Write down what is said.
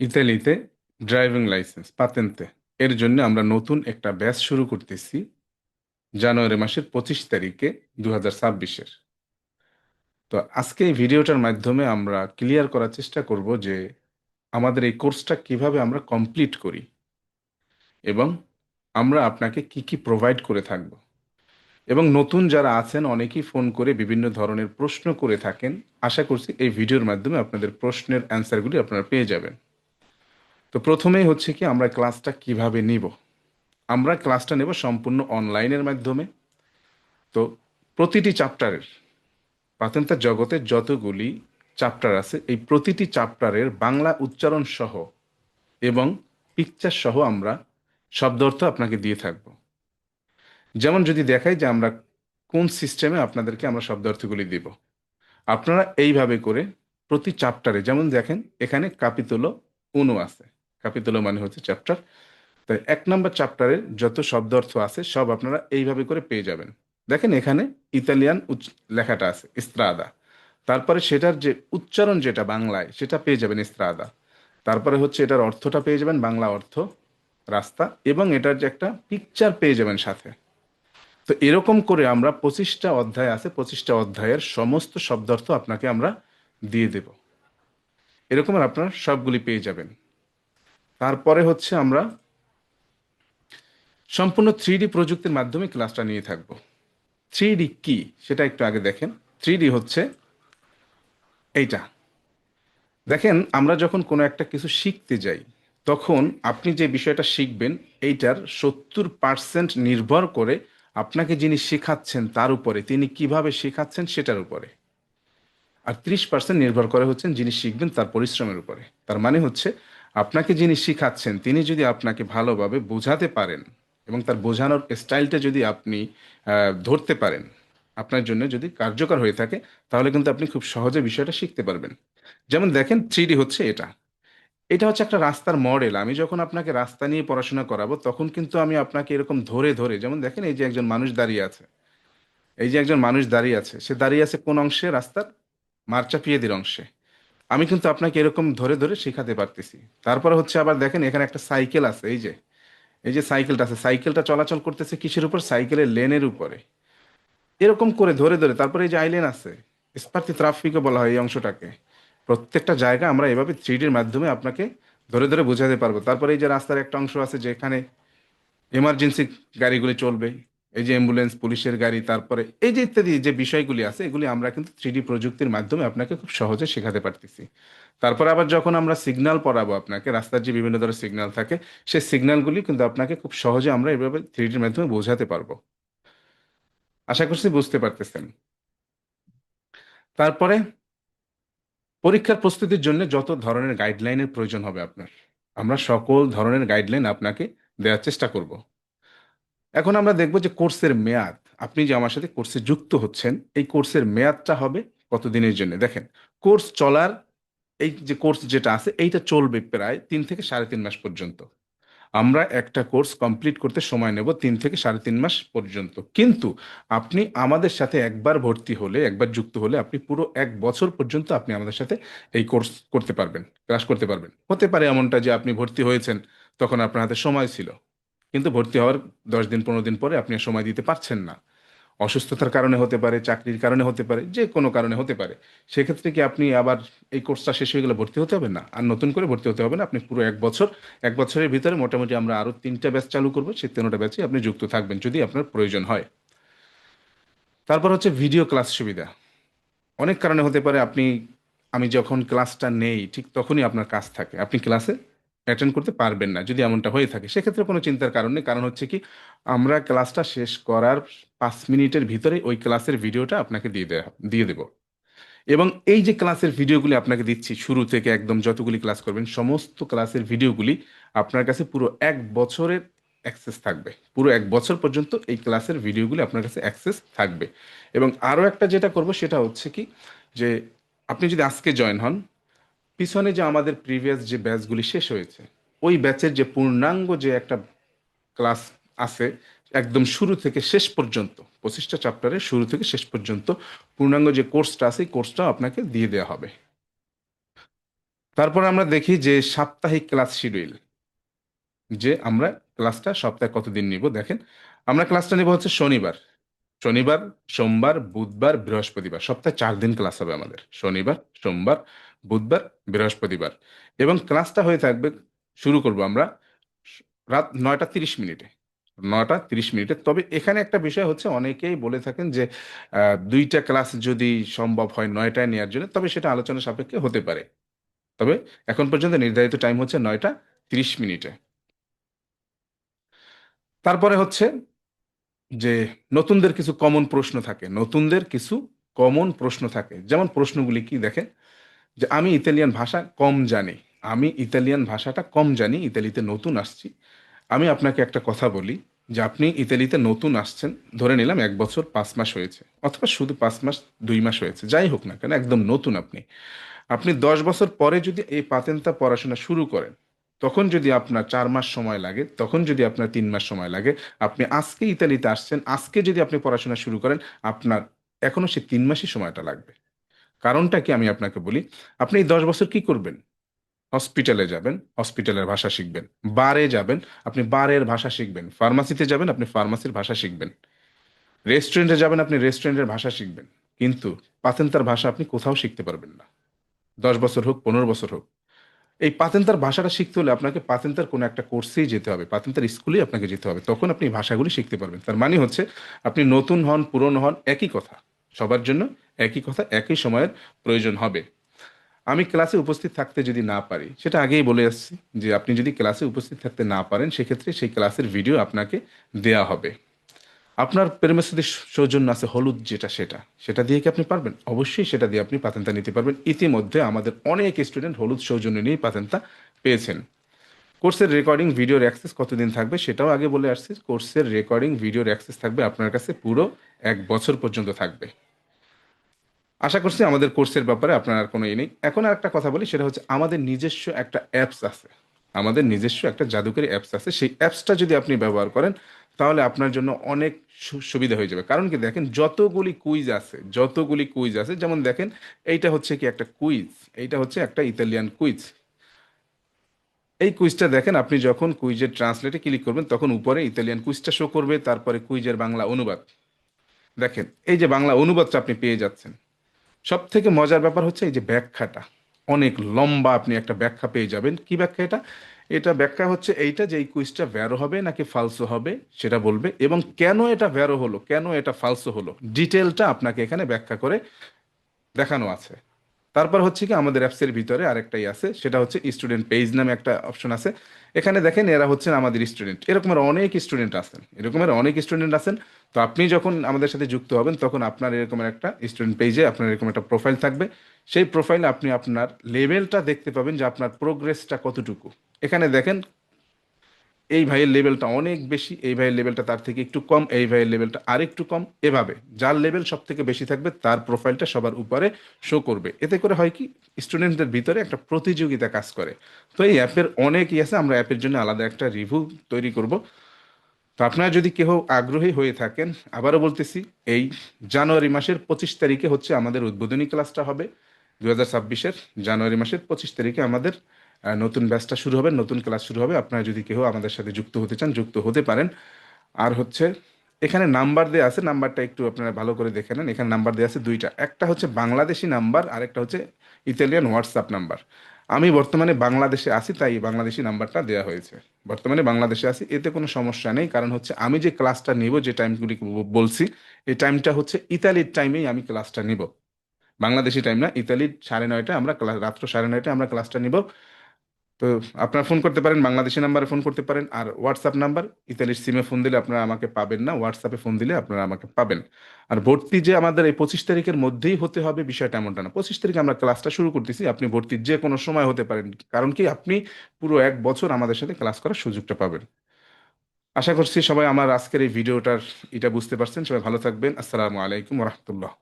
ইতালিতে driving licence পাতেন্তে এর জন্য আমরা নতুন একটা ব্যাচ শুরু করতেছি জানুয়ারি মাসের পঁচিশ তারিখে দু হাজার ছাব্বিশের। তো আজকে এই ভিডিওটার মাধ্যমে আমরা ক্লিয়ার করার চেষ্টা করব যে আমাদের এই কোর্সটা কীভাবে আমরা কমপ্লিট করি এবং আমরা আপনাকে কি কি প্রোভাইড করে থাকব। এবং নতুন যারা আছেন, অনেকেই ফোন করে বিভিন্ন ধরনের প্রশ্ন করে থাকেন। আশা করছি এই ভিডিওর মাধ্যমে আপনাদের প্রশ্নের অ্যান্সারগুলি আপনারা পেয়ে যাবেন। তো প্রথমেই হচ্ছে কি, আমরা ক্লাসটা কীভাবে নিব? আমরা ক্লাসটা নেব সম্পূর্ণ অনলাইনের মাধ্যমে। তো প্রতিটি চ্যাপ্টারের পাতেন্তার জগতে যতগুলি চ্যাপ্টার আছে, এই প্রতিটি চ্যাপ্টারের বাংলা উচ্চারণ সহ এবং পিকচার সহ আমরা শব্দ অর্থ আপনাকে দিয়ে থাকব। যেমন যদি দেখাই যে আমরা কোন সিস্টেমে আপনাদেরকে আমরা শব্দ অর্থগুলি দিব। আপনারা এইভাবে করে প্রতি চ্যাপ্টারে, যেমন দেখেন, এখানে কাপিতলো উনো আছে। কাপিতলো মানে হচ্ছে চ্যাপ্টার তাই এক নম্বর চ্যাপ্টারের যত শব্দ অর্থ আছে, সব আপনারা এইভাবে করে পেয়ে যাবেন। দেখেন এখানে ইতালিয়ান লেখাটা আছে ইস্ত্রাদা তারপরে সেটার যে উচ্চারণ যেটা বাংলায়, সেটা পেয়ে যাবেন ইস্ত্রাদা তারপরে হচ্ছে এটার অর্থটা পেয়ে যাবেন বাংলা অর্থ, রাস্তা, এবং এটার যে একটা পিকচার পেয়ে যাবেন সাথে। তো এরকম করে আমরা পঁচিশটা অধ্যায় আছে, পঁচিশটা অধ্যায়ের সমস্ত শব্দার্থ আপনাকে আমরা দিয়ে দেব। এরকম আপনারা সবগুলি পেয়ে যাবেন। তারপরে হচ্ছে আমরা সম্পূর্ণ থ্রি প্রযুক্তির মাধ্যমে ক্লাসটা নিয়ে থাকব। থ্রি ডি কি সেটা একটু আগে দেখেন। থ্রি হচ্ছে এইটা। দেখেন, আমরা যখন কোনো একটা কিছু শিখতে যাই, তখন আপনি যে বিষয়টা শিখবেন, এইটার সত্তর পার্সেন্ট নির্ভর করে আপনাকে যিনি শেখাচ্ছেন তার উপরে, তিনি কীভাবে শেখাচ্ছেন সেটার উপরে। আর ত্রিশ পার্সেন্ট নির্ভর করে হচ্ছেন যিনি শিখবেন তার পরিশ্রমের উপরে। তার মানে হচ্ছে আপনাকে যিনি শিখাচ্ছেন, তিনি যদি আপনাকে ভালোভাবে বোঝাতে পারেন এবং তার বোঝানোর স্টাইলটা যদি আপনি ধরতে পারেন, আপনার জন্য যদি কার্যকর হয়ে থাকে, তাহলে কিন্তু আপনি খুব সহজে বিষয়টা শিখতে পারবেন। যেমন দেখেন থ্রি হচ্ছে এটা। এটা হচ্ছে একটা রাস্তার মডেল আমি যখন আপনাকে রাস্তা নিয়ে পড়াশোনা করাবো, তখন কিন্তু আমি আপনাকে এরকম ধরে ধরে, যেমন দেখেন, এই যে একজন মানুষ দাঁড়িয়ে আছে। এই যে একজন মানুষ দাঁড়িয়ে আছে, সে দাঁড়িয়ে আছে কোন অংশে? রাস্তার মার্চাপিয়েদের অংশে। আমি কিন্তু আপনাকে এরকম ধরে ধরে শেখাতে পারতেছি। তারপরে হচ্ছে আবার দেখেন এখানে একটা সাইকেল আছে, এই যে এই যে সাইকেলটা আছে, সাইকেলটা চলাচল করতেছে কিসের উপর? সাইকেলের লেনের উপরে। এরকম করে ধরে ধরে, তারপরে এই যে আইলেন আছে, স্পার্তি ট্রাফিকও বলা হয় এই অংশটাকে। প্রত্যেকটা জায়গা আমরা এভাবে থ্রিডির মাধ্যমে আপনাকে ধরে ধরে বোঝাতে পারব। তারপরে এই যে রাস্তার একটা অংশ আছে যেখানে এমার্জেন্সি গাড়িগুলি চলবে এই যে অ্যাম্বুলেন্স পুলিশের গাড়ি, তারপরে এই যে ইত্যাদি যে বিষয়গুলি আছে, এগুলি আমরা কিন্তু থ্রিডি প্রযুক্তির মাধ্যমে আপনাকে খুব সহজে শেখাতে পারতেছি। তারপরে আবার যখন আমরা সিগন্যাল পড়াবো আপনাকে, রাস্তার যে বিভিন্ন ধরনের সিগন্যাল থাকে, সেই সিগন্যালগুলি কিন্তু আপনাকে খুব সহজে আমরা এভাবে থ্রিডির মাধ্যমে বোঝাতে পারব। আশা করছি বুঝতে পারতেছেন। তারপরে পরীক্ষার প্রস্তুতির জন্য যত ধরনের গাইডলাইনের প্রয়োজন হবে আপনার, আমরা সকল ধরনের গাইডলাইন আপনাকে দেওয়ার চেষ্টা করব। এখন আমরা দেখব যে কোর্সের মেয়াদ, আপনি যে আমার সাথে কোর্সে যুক্ত হচ্ছেন, এই কোর্সের মেয়াদটা হবে কতদিনের জন্য? দেখেন, কোর্স চলার এই যে কোর্স যেটা আছে, এইটা চলবে প্রায় তিন থেকে সাড়ে তিন মাস পর্যন্ত। আমরা একটা কোর্স কমপ্লিট করতে সময় নেব তিন থেকে সাড়ে তিন মাস পর্যন্ত। কিন্তু আপনি আমাদের সাথে একবার ভর্তি হলে, একবার যুক্ত হলে আপনি পুরো এক বছর পর্যন্ত আপনি আমাদের সাথে এই কোর্স করতে পারবেন, ক্লাস করতে পারবেন। হতে পারে এমনটা যে আপনি ভর্তি হয়েছেন, তখন আপনার হাতে সময় ছিল। কিন্তু ভর্তি হওয়ার দশ দিন, পনেরো দিন পরে আপনি সময় দিতে পারছেন না। অসুস্থতার কারণে হতে পারে, চাকরির কারণে হতে পারে, যে কোনো কারণে হতে পারে। সেক্ষেত্রে কি আপনি আবার এই কোর্সটা শেষ হয়ে গেলে ভর্তি হতে হবে না? আর নতুন করে ভর্তি হতে হবে না? আপনি পুরো এক বছর, এক বছরের ভিতরে মোটামুটি আমরা আরও তিনটা ব্যাচ চালু করব, সেই তিনটা ব্যাচে আপনি যুক্ত থাকবেন যদি আপনার প্রয়োজন হয়। তারপর হচ্ছে ভিডিও ক্লাস সুবিধা। অনেক কারণে হতে পারে আপনি, আমি যখন ক্লাসটা নেই, ঠিক তখনই আপনার কাজ থাকে। আপনি ক্লাসে অ্যাটেন্ড করতে পারবেন না যদি এমনটা হয়ে থাকে। সেক্ষেত্রে কোনো চিন্তার কারণ নেই। কারণ হচ্ছে কি, আমরা ক্লাসটা শেষ করার পাঁচ মিনিটের ভিতরে ওই ক্লাসের ভিডিওটা আপনাকে দিয়ে দেওয়া দিয়ে দেবো। এবং এই যে ক্লাসের ভিডিওগুলি আপনাকে দিচ্ছি, শুরু থেকে একদম যতগুলি ক্লাস করবেন, সমস্ত ক্লাসের ভিডিওগুলি আপনার কাছে পুরো এক বছরের অ্যাক্সেস থাকবে। পুরো এক বছর পর্যন্ত এই ক্লাসের ভিডিওগুলি আপনার কাছে অ্যাক্সেস থাকবে। এবং আরও একটা যেটা করব সেটা হচ্ছে কি, যে আপনি যদি আজকে জয়েন হন পিছনে যে আমাদের প্রিভিয়াস যে ব্যাচগুলি শেষ হয়েছে, ওই ব্যাচের যে পূর্ণাঙ্গ যে একটা ক্লাস আছে, একদম শুরু থেকে শেষ পর্যন্ত, পঁচিশটা চ্যাপ্টারের শুরু থেকে শেষ পর্যন্ত পূর্ণাঙ্গ যে কোর্সটা আছে, এই কোর্সটা আপনাকে দিয়ে দেওয়া হবে। তারপর আমরা দেখি যে সাপ্তাহিক ক্লাস শিডিউল যে আমরা ক্লাসটা সপ্তাহে কতদিন নিব? দেখেন, আমরা ক্লাসটা নিব হচ্ছে শনিবার। শনিবার, সোমবার, বুধবার, বৃহস্পতিবার, সপ্তাহে চার দিন ক্লাস হবে আমাদের। শনিবার, সোমবার বুধবার, বৃহস্পতিবার এবং ক্লাসটা হয়ে থাকবে, শুরু করব আমরা রাত নয়টা তিরিশ মিনিটে। নয়টা তিরিশ মিনিটে। তবে এখানে একটা বিষয় হচ্ছে, অনেকেই বলে থাকেন যে দুইটা ক্লাস যদি সম্ভব হয় নয়টায় নেওয়ার জন্য, তবে সেটা আলোচনা সাপেক্ষে হতে পারে। তবে এখন পর্যন্ত নির্ধারিত টাইম হচ্ছে নয়টা তিরিশ মিনিটে। তারপরে হচ্ছে যে, নতুনদের কিছু কমন প্রশ্ন থাকে। নতুনদের কিছু কমন প্রশ্ন থাকে। যেমন প্রশ্নগুলি কি দেখেন? যে আমি ইতালিয়ান ভাষা কম জানি। আমি ইতালিয়ান ভাষাটা কম জানি, ইতালিতে নতুন আসছি। আমি আপনাকে একটা কথা বলি যে আপনি ইতালিতে নতুন আসছেন, ধরে নিলাম এক বছর পাঁচ মাস হয়েছে, অথবা শুধু পাঁচ মাস, দুই মাস হয়েছে, যাই হোক না কেন, একদম নতুন আপনি। আপনি দশ বছর পরে যদি এই পাতেন্তা পড়াশোনা শুরু করেন, তখন যদি আপনার চার মাস সময় লাগে, তখন যদি আপনার তিন মাস সময় লাগে, আপনি আজকে ইতালিতে আসছেন, আজকে যদি আপনি পড়াশোনা শুরু করেন, আপনার এখনও সে তিন মাসই সময়টা লাগবে। কারণটা কি আমি আপনাকে বলি? আপনি এই দশ বছর কি করবেন? হসপিটালে যাবেন, হসপিটালের ভাষা শিখবেন, বারে যাবেন, আপনি বারের ভাষা শিখবেন, ফার্মাসিতে যাবেন, আপনি ফার্মাসির ভাষা শিখবেন। রেস্টুরেন্টে যাবেন, আপনি রেস্টুরেন্টের ভাষা শিখবেন। কিন্তু পাতেন্তার ভাষা আপনি কোথাও শিখতে পারবেন না। দশ বছর হোক, পনেরো বছর হোক। এই পাতেন্তার ভাষাটা শিখতে হলে আপনাকে পাতেন্তার কোনো একটা কোর্সেই যেতে হবে, পাতেন্তার স্কুলেই আপনাকে যেতে হবে। তখন আপনি ভাষাগুলি শিখতে পারবেন। তার মানে হচ্ছে আপনি নতুন হন, পুরনো হন, একই কথা। সবার জন্য একই কথা, একই সময়ের প্রয়োজন হবে। আমি ক্লাসে উপস্থিত থাকতে যদি না পারি, সেটা আগেই বলে আসছি যে আপনি যদি ক্লাসে উপস্থিত থাকতে না পারেন, সেক্ষেত্রে সেই ক্লাসের ভিডিও আপনাকে দেয়া হবে। আপনার প্রেমের সৌজন্য আছে হলুদ যেটা সেটা। সেটা দিয়ে কি আপনি পারবেন? অবশ্যই সেটা দিয়ে আপনি পাতেন্তা নিতে পারবেন। ইতিমধ্যে আমাদের অনেক স্টুডেন্ট হলুদ সৌজন্য নিয়েই পাতেন্তা পেয়েছেন। কোর্সের রেকর্ডিং ভিডিওর অ্যাক্সেস কতদিন থাকবে সেটাও আগে বলে আসছি। কোর্সের রেকর্ডিং ভিডিওর অ্যাক্সেস থাকবে আপনার কাছে পুরো এক বছর পর্যন্ত থাকবে। আশা করছি আমাদের কোর্সের ব্যাপারে আপনার আর কোনো ই নেই। এখন আর একটা কথা বলি, সেটা হচ্ছে আমাদের নিজস্ব একটা অ্যাপস আছে। আমাদের নিজস্ব একটা জাদুকরী অ্যাপস আছে। সেই অ্যাপসটা যদি আপনি ব্যবহার করেন, তাহলে আপনার জন্য অনেক সুবিধা হয়ে যাবে। কারণ কি দেখেন, যতগুলি কুইজ আছে, যতগুলি কুইজ আছে, যেমন দেখেন, এইটা হচ্ছে কি একটা কুইজ এইটা হচ্ছে একটা ইতালিয়ান কুইজ এই কুইজটা দেখেন, আপনি যখন কুইজের ট্রান্সলেটে ক্লিক করবেন, তখন উপরে ইতালিয়ান কুইজটা শো করবে, তারপরে কুইজের বাংলা অনুবাদ। দেখেন, এই যে বাংলা অনুবাদটা আপনি পেয়ে যাচ্ছেন। সব থেকে মজার ব্যাপার হচ্ছে এই যে ব্যাখ্যাটা। অনেক লম্বা আপনি একটা ব্যাখ্যা পেয়ে যাবেন। কি ব্যাখ্যা এটা? এটা ব্যাখ্যা হচ্ছে এইটা যে এই কুইজটা ভ্যারো হবে নাকি ফালসো হবে সেটা বলবে এবং কেন এটা ভ্যারো হলো, কেন এটা ফালসো হলো। ডিটেলটা আপনাকে এখানে ব্যাখ্যা করে দেখানো আছে। তারপর হচ্ছে কি আমাদের অ্যাপসের ভিতরে আরেকটাই আছে, সেটা হচ্ছে স্টুডেন্ট পেজ নামে একটা অপশন আছে। এখানে দেখেন এরা হচ্ছেন আমাদের স্টুডেন্ট এরকমের অনেক স্টুডেন্ট আছেন, এরকমের অনেক স্টুডেন্ট আছেন। তো আপনি যখন আমাদের সাথে যুক্ত হবেন, তখন আপনার এরকমের একটা স্টুডেন্ট পেজে আপনার এরকম একটা প্রোফাইল থাকবে। সেই প্রোফাইলে আপনি আপনার লেভেলটা দেখতে পাবেন যে আপনার প্রোগ্রেসটা কতটুকু। এখানে দেখেন এই ভাইয়ের লেভেলটা অনেক বেশি, এই ভাইয়ের লেভেলটা তার থেকে একটু কম, এই ভাইয়ের লেভেলটা আরেকটু কম। এভাবে যার লেভেল সব থেকে বেশি থাকবে, তার প্রোফাইলটা সবার উপরে শো করবে। এতে করে হয় কি স্টুডেন্টদের ভিতরে একটা প্রতিযোগিতা কাজ করে। তো এই অ্যাপের অনেকই আছে, আমরা অ্যাপের জন্য আলাদা একটা রিভিউ তৈরি করব। তো আপনারা যদি কেউ আগ্রহী হয়ে থাকেন, আবারও বলতেছি, এই জানুয়ারি মাসের পঁচিশ তারিখে হচ্ছে আমাদের উদ্বোধনী ক্লাসটা হবে। দু হাজার ছাব্বিশের জানুয়ারি মাসের পঁচিশ তারিখে আমাদের নতুন ব্যাচটা শুরু হবে, নতুন ক্লাস শুরু হবে। আপনারা যদি কেউ আমাদের সাথে যুক্ত হতে চান, যুক্ত হতে পারেন। আর হচ্ছে, এখানে নাম্বার দেওয়া আছে, নাম্বারটা একটু আপনারা ভালো করে দেখে নেন। এখানে নাম্বার দেওয়া আছে দুইটা। একটা হচ্ছে বাংলাদেশি নাম্বার আর একটা হচ্ছে ইতালিয়ান হোয়াটসঅ্যাপ নাম্বার। আমি বর্তমানে বাংলাদেশে আছি, তাই বাংলাদেশি নাম্বারটা দেওয়া হয়েছে। বর্তমানে বাংলাদেশে আছি, এতে কোনো সমস্যা নেই। কারণ হচ্ছে, আমি যে ক্লাসটা নিব, যে টাইমগুলি বলছি, এই টাইমটা হচ্ছে ইতালির টাইমেই আমি ক্লাসটা নিব। বাংলাদেশি টাইম না, ইতালির সাড়ে নয়টা আমরা রাত্র সাড়ে নয়টায় আমরা ক্লাসটা নিব। তো আপনারা ফোন করতে পারেন, বাংলাদেশি নাম্বারে ফোন করতে পারেন, আর হোয়াটসঅ্যাপ নাম্বার ইতালির সিমে ফোন দিলে আপনারা আমাকে পাবেন না হোয়াটসঅ্যাপে ফোন দিলে আপনারা আমাকে পাবেন। আর ভর্তি যে আমাদের এই পঁচিশ তারিখের মধ্যেই হতে হবে বিষয়টা এমনটা না। পঁচিশ তারিখে আমরা ক্লাসটা শুরু করতেছি, আপনি ভর্তি যে কোনো সময় হতে পারেন, কারণ কি আপনি পুরো এক বছর আমাদের সাথে ক্লাস করার সুযোগটা পাবেন। আশা করছি সবাই আমার আজকের এই ভিডিওটার, এটা বুঝতে পারছেন, সবাই ভালো থাকবেন। আসসালামু আলাইকুম রহমতুল্লাহ।